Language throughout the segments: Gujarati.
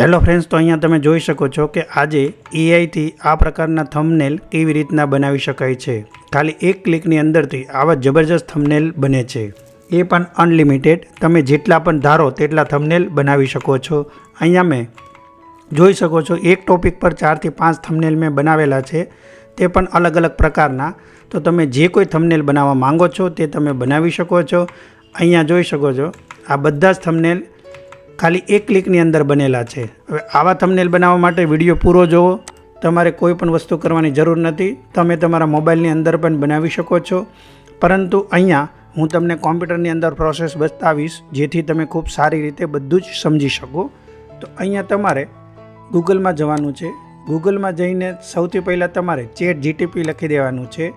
હેલો ફ્રેન્ડ્સ, તો અહીંયા તમે જોઈ શકો છો કે આજે એઆઈથી આ પ્રકારના થંબનેલ કેવી રીતના બનાવી શકાય છે. ખાલી એક ક્લિકની અંદરથી આવા જબરજસ્ત થંબનેલ બને છે. એ પણ અનલિમિટેડ. તમે જેટલા પણ ધારો તેટલા થંબનેલ બનાવી શકો છો. અહીંયા મેં જોઈ શકો છો, એક ટોપિક પર ચારથી પાંચ થંબનેલ મેં બનાવેલા છે. તે પણ અલગ અલગ પ્રકારના. તો તમે જે કોઈ થંબનેલ બનાવવા માંગો છો તે તમે બનાવી શકો છો. અહીંયા જોઈ શકો છો, આ બધા જ થંબનેલ ખાલી એક ક્લિકની અંદર બનેલા છે. હવે આવા થંબનેલ બનાવવા માટે વીડિયો પૂરો જોવો. તમારે કોઈ પણ વસ્તુ કરવાની જરૂર નથી. તમે તમારા મોબાઈલની અંદર પણ બનાવી શકો છો. પરંતુ અહીંયા હું તમને કોમ્પ્યુટરની અંદર પ્રોસેસ બતાવીશ, જેથી તમે ખૂબ સારી રીતે બધું જ સમજી શકો. તો અહીંયા તમારે ગૂગલમાં જવાનું છે. ગૂગલમાં જઈને સૌથી પહેલાં તમારે ચેટ જીટીપી લખી દેવાનું છે.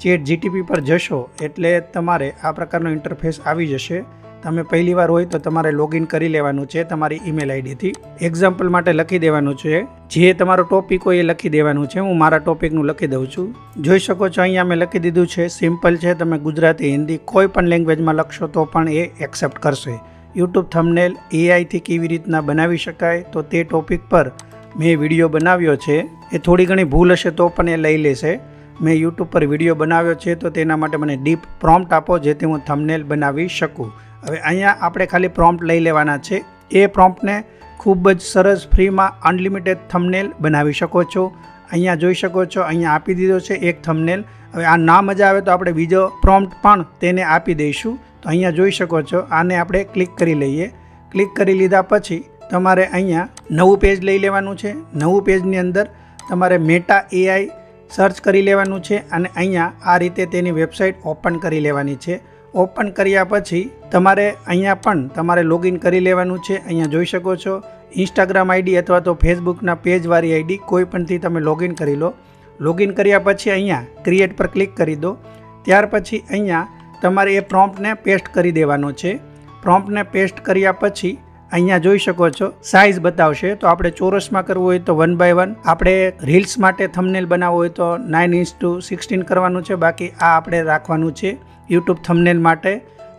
ચેટ જીટીપી પર જશો એટલે તમારે આ પ્રકારનો ઇન્ટરફેસ આવી જશે. તમે પહેલી વાર હોય તો તમારે લોગિન કરી લેવાનું છે તમારી ઈમેલ આઈડીથી એક્ઝામ્પલ માટે લખી દેવાનું છે. જે તમારો ટોપિક હોય એ લખી દેવાનું છે. હું મારા ટોપિકનું લખી દઉં છું. જોઈ શકો છો અહીંયા મેં લખી દીધું છે. સિમ્પલ છે. તમે ગુજરાતી, હિન્દી કોઈ પણ લેંગ્વેજમાં લખશો તો પણ એ એક્સેપ્ટ કરશે. યુટ્યુબ થંબનેલ એઆઈથી કેવી રીતના બનાવી શકાય તો તે ટોપિક પર મેં વીડિયો બનાવ્યો છે. એ થોડી ઘણી ભૂલ હશે તો પણ એ લઈ લેશે. મેં યુટ્યુબ પર વીડિયો બનાવ્યો છે તો તેના માટે મને ડીપ પ્રોમ્પ્ટ આપો જેથી હું થંબનેલ બનાવી શકું. હવે અહીંયા આપણે ખાલી પ્રોમ્પ્ટ લઈ લેવાના છે. એ પ્રોમ્પ્ટને ખૂબ જ સરસ ફ્રીમાં અનલિમિટેડ થંબનેલ બનાવી શકો છો. અહીંયા જોઈ શકો છો, અહીંયા આપી દીધો છે એક થંબનેલ હવે આ ના મજા આવે તો આપણે બીજો પ્રોમ્પ્ટ પણ તેને આપી દઈશું. તો અહીંયા જોઈ શકો છો, આને આપણે ક્લિક કરી લઈએ. ક્લિક કરી લીધા પછી તમારે અહીંયા નવું પેજ લઈ લેવાનું છે. નવું પેજની અંદર તમારે મેટા એઆઈ સર્ચ કરી લેવાનું છે અને અહીંયા આ રીતે તેની વેબસાઇટ ઓપન કરી લેવાની છે. ઓપન કર્યા પછી તમારે અહીંયા પણ તમારે લોગિન કરી લેવાનું છે. અહીંયા જોઈ શકો છો. ઇન્સ્ટાગ્રામ આઈડી અથવા તો ફેસબુકના પેજવાળી આઈડી કોઈ પણથી તમે લોગિન કરી લો. લોગિન કર્યા પછી અહીંયા ક્રિએટ પર ક્લિક કરી દો. ત્યાર પછી અહીંયા તમારે એ પ્રોમ્પ્ટને પેસ્ટ કરી દેવાનો છે. પ્રોમ્પ્ટને પેસ્ટ કર્યા પછી અહીંયા જોઈ શકો છો સાઇઝ બતાવશે. તો આપણે ચોરસમાં કરવું હોય તો વન બાય વન આપણે રીલ્સ માટે થંબનેલ બનાવવું હોય તો નાઇન ઇંચ ટુ સિક્સટીન કરવાનું છે. બાકી આ આપણે રાખવાનું છે યુટ્યુબ થંબનેલ માટે.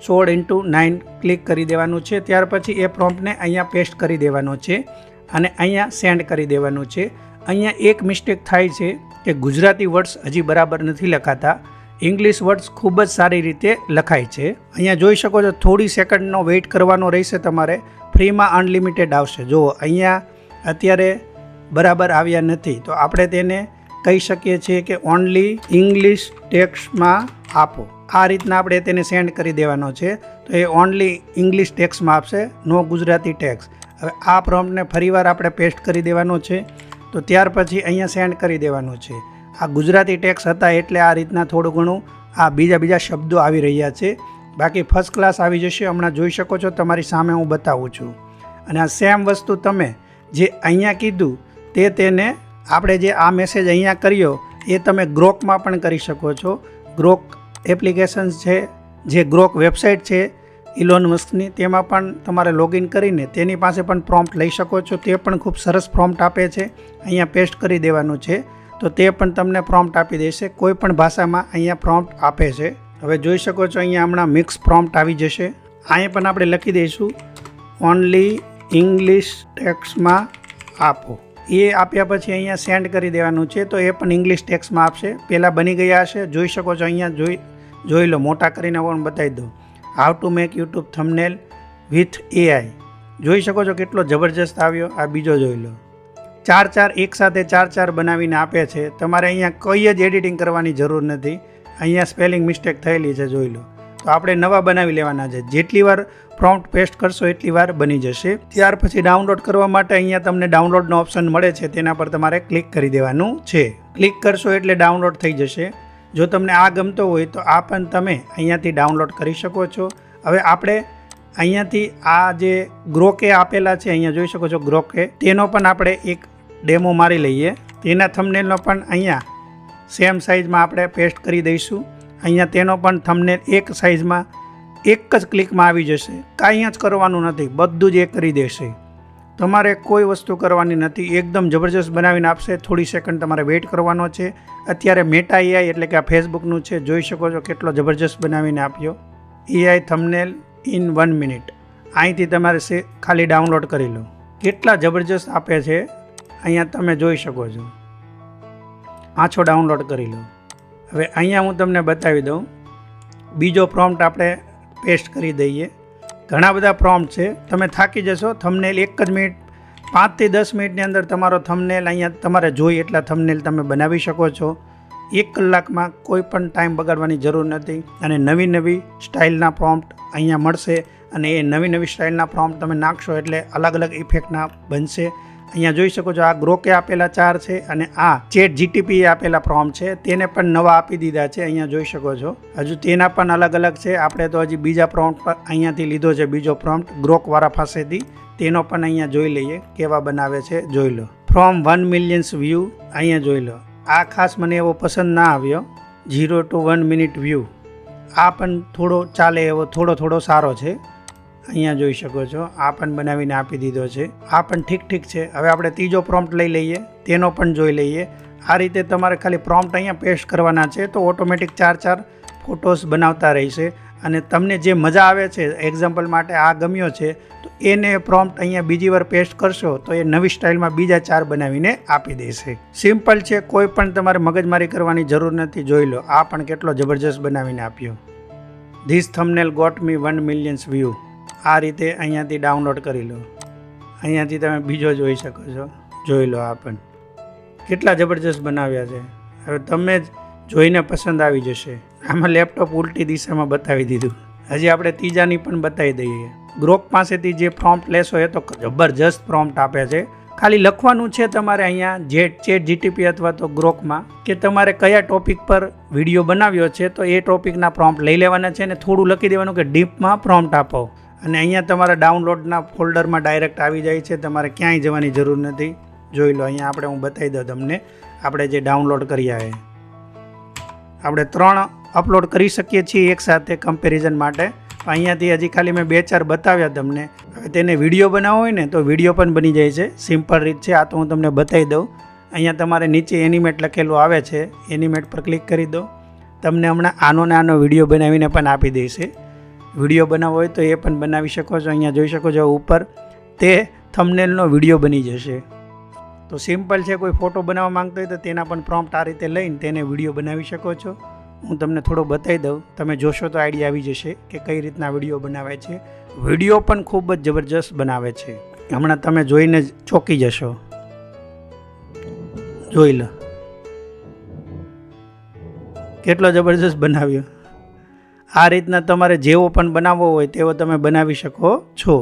સોળ ઇન્ટુ નાઇન ક્લિક કરી દેવાનું છે. ત્યાર પછી એ પ્રોમ્પ્ટને અહીંયા પેસ્ટ કરી દેવાનો છે અને અહીંયા સેન્ડ કરી દેવાનું છે. અહીંયા એક મિસ્ટેક થાય છે કે ગુજરાતી વર્ડ્સ હજી બરાબર નથી લખાતા. ઇંગ્લિશ વર્ડ્સ ખૂબ જ સારી રીતે લખાય છે. અહીંયા જોઈ શકો છો, થોડી સેકન્ડનો વેઇટ કરવાનો રહેશે તમારે. ફ્રીમાં અનલિમિટેડ આવશે. જુઓ, અહીંયા અત્યારે બરાબર આવ્યા નથી. તો આપણે તેને કહી શકીએ છીએ કે ઓનલી ઇંગ્લિશ ટેક્સમાં આપો. આ રીતના આપણે તેને સેન્ડ કરી દેવાનો છે. તો એ ઓનલી ઇંગ્લિશ ટેક્સમાં આપશે, નો ગુજરાતી ટેક્સ હવે આ પ્રોમ્પ્ટને ફરીવાર આપણે પેસ્ટ કરી દેવાનો છે. તો ત્યાર પછી અહીંયા સેન્ડ કરી દેવાનો છે. આ ગુજરાતી ટેક્સ હતા એટલે આ રીતના થોડું ઘણું આ બીજા બીજા શબ્દો આવી રહ્યા છે. બાકી ફર્સ્ટ ક્લાસ આવી જશે, હમણાં જોઈ શકો છો, તમારી સામે હું બતાવું છું. અને આ સેમ વસ્તુ તમે જે અહીંયા કીધું, તે તેને આપણે જે આ મેસેજ અહીંયા કર્યો, એ તમે ગ્રોકમાં પણ કરી શકો છો. ગ્રોક એપ્લિકેશન્સ છે, જે ગ્રોક વેબસાઇટ છે ઇલોન મસ્કની તેમાં પણ તમારે લોગિન કરીને તેની પાસે પણ પ્રોમ્પ્ટ લઈ શકો છો. તે પણ ખૂબ સરસ પ્રોમ્પ્ટ આપે છે. અહીંયા પેસ્ટ કરી દેવાનું છે. તો તે પણ તમને પ્રોમ્પ્ટ આપી દેશે. કોઈ પણ ભાષામાં અહીંયા પ્રોમ્પ્ટ આપે છે. હવે જોઈ શકો છો અહીંયા હમણાં મિક્સ પ્રોમ્પ્ટ આવી જશે. અહીંયા પણ આપણે લખી દઈશું ઓનલી ઇંગ્લિશ ટેક્સમાં આપો. એ આપ્યા પછી અહીંયા સેન્ડ કરી દેવાનું છે, તો એ પણ ઇંગ્લિશ ટેક્સમાં આપશે. પહેલાં બની ગયા હશે, જોઈ શકો છો અહીંયા, જોઈ જોઈ લો, મોટા કરીને પણ બતાવી દો how to make YouTube thumbnail with AI જોઈ શકો છો કેટલો જબરજસ્ત આવ્યો, આ બીજો જોઈ લો. ચાર ચાર એકસાથે ચાર ચાર બનાવીને આપે છે. તમારે અહીંયા કોઈ જ એડિટિંગ કરવાની જરૂર નથી. અહીંયા સ્પેલિંગ મિસ્ટેક થયેલી છે, જોઈ લો. તો આપણે નવા બનાવી લેવાના છે. જેટલી વાર પ્રોમ્પ્ટ પેસ્ટ કરશો, એટલી વાર બની જશે. ત્યાર પછી ડાઉનલોડ કરવા માટે અહીંયા તમને ડાઉનલોડનો ઓપ્શન મળે છે. તેના પર તમારે ક્લિક કરી દેવાનું છે. ક્લિક કરશો એટલે ડાઉનલોડ થઈ જશે. જો તમને આ ગમતો હોય, તો આ પણ તમે અહીંયાથી ડાઉનલોડ કરી શકો છો. હવે આપણે અહીંયાથી આ જે ગ્રોકે આપેલા છે, અહીંયા જોઈ શકો છો ગ્રોકે તેનો પણ આપણે એક ડેમો મારી લઈએ. તેના થંબનેલનો પણ અહીંયા સેમ સાઇઝમાં આપણે પેસ્ટ કરી દઈશું. અહીંયા તેનો પણ થંબનેલ એક સાઇઝમાં એક જ ક્લિકમાં આવી જશે. કાંઈ જ કરવાનું નથી, બધું જ એ કરી દેશે. તમારે કોઈ વસ્તુ કરવાની નથી, એકદમ જબરજસ્ત બનાવીને આપશે. થોડી સેકન્ડ તમારે વેઇટ કરવાનો છે. અત્યારે મેટા એઆઈ એટલે કે આ ફેસબુકનું છે, જોઈ શકો છો કેટલો જબરજસ્ત બનાવીને આપ્યો. AI thumbnail in one minute અહીંથી તમારે સે, ખાલી ડાઉનલોડ કરી લો. કેટલા જબરજસ્ત આપે છે, અહીંયા તમે જોઈ શકો છો. આછો ડાઉનલોડ કરી લો. હવે અહીંયા હું તમને બતાવી દઉં. બીજો પ્રોમ્પ્ટ આપણે પેસ્ટ કરી દઈએ. ઘણા બધા પ્રોમ્પ્ટ છે. તમે થાકી જશો થમનેલ એક જ મિનિટ પાંચથી દસ મિનિટની અંદર તમારો થમનેલ અહીંયા તમારે જોઈ એટલા થમનેલ તમે બનાવી શકો છો. એક કલાકમાં કોઈ પણ ટાઈમ બગાડવાની જરૂર નથી અને નવી નવી સ્ટાઇલના પ્રોમ્પ્ટ અહીંયા મળશે અને એ નવી નવી સ્ટાઇલના પ્રોમ્પ્ટ તમે નાખશો એટલે અલગ અલગ ઇફેક્ટના બનશે. અહીંયા જોઈ શકો છો આ ગ્રોકે આપેલા ચાર છે અને આ ચેટ જીટીપી આપેલા ફોર્મ છે. તેને પણ નવા આપી દીધા છે, અહીંયા જોઈ શકો છો. હજુ તેના પણ અલગ અલગ છે. આપણે તો હજી બીજા પ્રોમ્પ્ટ પર અહીંયાથી લીધો છે, બીજો પ્રોમ્પ્ટ ગ્રોકવાળા પાસેથી. તેનો પણ અહીંયા જોઈ લઈએ, કેવા બનાવે છે, જોઈ લો. ફ્રોમ વન મિલિયન્સ વ્યૂ અહીંયા જોઈ લો. આ ખાસ મને એવો પસંદ ના આવ્યો. Zero to one minute view આ પણ થોડો ચાલે એવો, થોડો થોડો સારો છે. અહીંયા જોઈ શકો છો. આ પણ બનાવીને આપી દીધો છે. આ પણ ઠીક ઠીક છે. હવે આપણે ત્રીજો પ્રોમ્પ્ટ લઈ લઈએ. તેનો પણ જોઈ લઈએ. આ રીતે તમારે ખાલી પ્રોમ્પ્ટ અહીંયા પેસ્ટ કરવાના છે તો ઓટોમેટિક ચાર ચાર ફોટોસ બનાવતા રહેશે. અને તમને જે મજા આવે છે એક્ઝામ્પલ માટે આ ગમ્યો છે, તો એને પ્રોમ્પ્ટ અહીંયા બીજી વાર પેસ્ટ કરશો તો એ નવી સ્ટાઇલમાં બીજા ચાર બનાવીને આપી દેશે. સિમ્પલ છે, કોઈ પણ તમારે મગજમારી કરવાની જરૂર નથી. જોઈ લો, આ પણ કેટલો જબરજસ્ત બનાવીને આપ્યો. This thumbnail got me one millions view આ રીતે અહીંયાથી ડાઉનલોડ કરી લો. અહીંયાથી તમે બીજો જોઈ શકો છો. જોઈ લો આ પણ. કેટલા જબરજસ્ત બનાવ્યા છે. હવે તમે જ જોઈને પસંદ આવી જશે. આમાં લેપટોપ ઉલટી દિશામાં બતાવી દીધું. હજી આપણે ત્રીજાની પણ બતાવી દઈએ. ગ્રોક પાસેથી જે પ્રોમ્પ્ટ લેશો એ તો જબરજસ્ત પ્રોમ્પ્ટ આપે છે. ખાલી લખવાનું છે તમારે અહીંયા જે ચેટ જીટીપી અથવા તો ગ્રોકમાં કે તમારે કયા ટોપિક પર વીડિયો બનાવ્યો છે તો એ ટોપિકના પ્રોમ્પ્ટ લઈ લેવાના છે અને થોડું લખી દેવાનું કે ડીપમાં પ્રોમ્પ્ટ આપો. અને અહીંયા તમારા ડાઉનલોડના ફોલ્ડરમાં ડાયરેક્ટ આવી જાય છે. તમારે ક્યાંય જવાની જરૂર નથી. જોઈ લો, અહીંયા આપણે હું બતાવી દઉં તમને. આપણે જે ડાઉનલોડ કર્યા એ આપણે ત્રણ અપલોડ કરી શકીએ છીએ એકસાથે કમ્પેરિઝન માટે. અહીંયાથી હજી ખાલી મેં બે ચાર બતાવ્યા તમને. હવે તેને વીડિયો બનાવવો હોય ને, તો વીડિયો પણ બની જાય છે. સિમ્પલ રીત છે. આ તો હું તમને બતાવી દઉં. અહીંયા તમારે નીચે એનિમેટ લખેલું આવે છે. એનિમેટ પર ક્લિક કરી દો. તમને હમણાં આનો ને આનો વીડિયો બનાવીને પણ આપી દેશે. વીડિયો બનાવવો હોય તો એ પણ બનાવી શકો છો. અહીંયા જોઈ શકો છો ઉપર તે થમનેલનો વીડિયો બની જશે. તો સિમ્પલ છે, કોઈ ફોટો બનાવવા માંગતો હોય તો તેના પણ પ્રોમ્પ્ટ આ રીતે લઈને તેને વીડિયો બનાવી શકો છો. હું તમને થોડો બતાવી દઉં. તમે જોશો તો આઈડિયા આવી જશે કે કઈ રીતના વીડિયો બનાવે છે. વીડિયો પણ ખૂબ જ જબરજસ્ત બનાવે છે. હમણાં તમે જોઈને જ ચોંકી જશો. જોઈ લો. કેટલો જબરજસ્ત બનાવ્યો. આ રીતના તમારે જેવો પણ બનાવવો હોય તેવો તમે બનાવી શકો છો.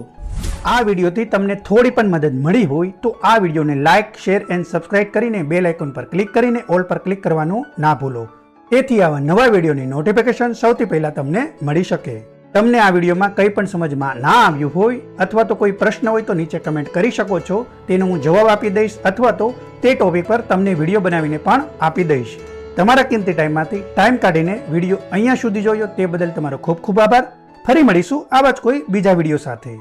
આ વિડીયોથી તમને થોડી પણ મદદ મળી હોય તો આ વિડીયોને લાઇક શેર એન્ડ સબસ્ક્રાઇબ કરીને બેલ આઇકોન પર ક્લિક કરીને ઓલ પર ક્લિક કરવાનું ના ભૂલો. તેથી આવા નવા વિડીયોની નોટિફિકેશન સૌથી પહેલા તમને મળી શકે. તમને આ વિડીયોમાં કંઈ પણ સમજમાં ના આવ્યું હોય અથવા તો કોઈ પ્રશ્ન હોય તો નીચે કમેન્ટ કરી શકો છો. તેનો હું જવાબ આપી દઈશ અથવા તો તે ટોપિક પર તમને વીડિયો બનાવીને પણ આપી દઈશ. તમારા કિંમતી ટાઈમમાંથી ટાઈમ કાઢીને વીડિયો અહીંયા સુધી જોયો તે બદલ તમારો ખૂબ ખૂબ આભાર. ફરી મળીશું આવા જ કોઈ બીજા વીડિયો સાથે.